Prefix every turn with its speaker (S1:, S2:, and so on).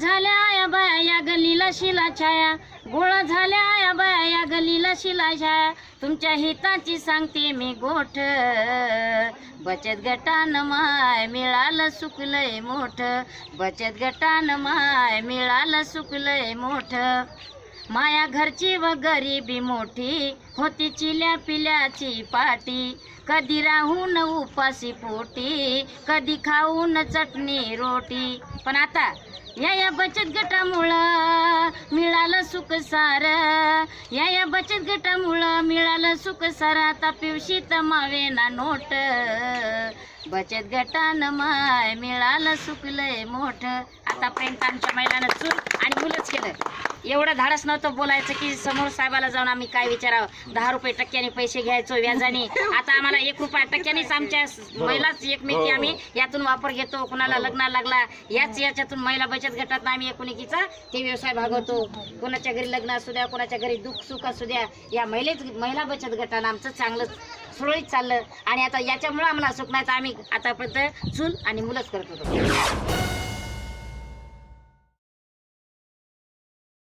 S1: झाल्या आया बाया या गलीला शिला छाया. गोळा झाल्या आया बाया या गलीला शिला छाया. तुमच्या हिताची सांगते मी गोठ. बचत गटान माय मिळालं सुकलंय मोठ. बचत गटान माय मिळालं सुकलंय मोठ. माया घरची व गरिबी मोठी होती चिल्या पिल्याची पाटी. कधी राहून उपाशी पोटी कधी खाऊन चटणी रोटी. पण आता या या बचत गटामुळं मिळालं सुख सार. या या बचत गटामुळं मिळालं सुख सार. आता तमावे ना नोट. बचत गटानं माय मिळालं सुकलंय मोठ. आतापर्यंत आमच्या महिलांना चूल आणि मुलंच केलं. एवढं धाडस नव्हतं बोलायचं की समोर साहेबाला जाऊन आम्ही काय विचारावं. दहा रुपये टक्क्याने पैसे घ्यायचो व्याजाने. आता आम्हाला एक रुपया टक्क्यानेच आमच्या महिलाच एकमेकी आम्ही. यातून वापर घेतो कुणाला लग्न लागला याच याच्यातून महिला बचत गटात आम्ही एकुणिकीचा ते व्यवसाय भागवतो. कोणाच्या घरी लग्न असू द्या कोणाच्या घरी दुःख सुख असू द्या. या महिलेच महिला बचत गटानं आमचं चांगलं सुरळीत चाललं. आणि आता याच्यामुळं आम्हाला सुकण्याचं आम्ही आतापर्यंत चूल आणि मुलंच करत होतो.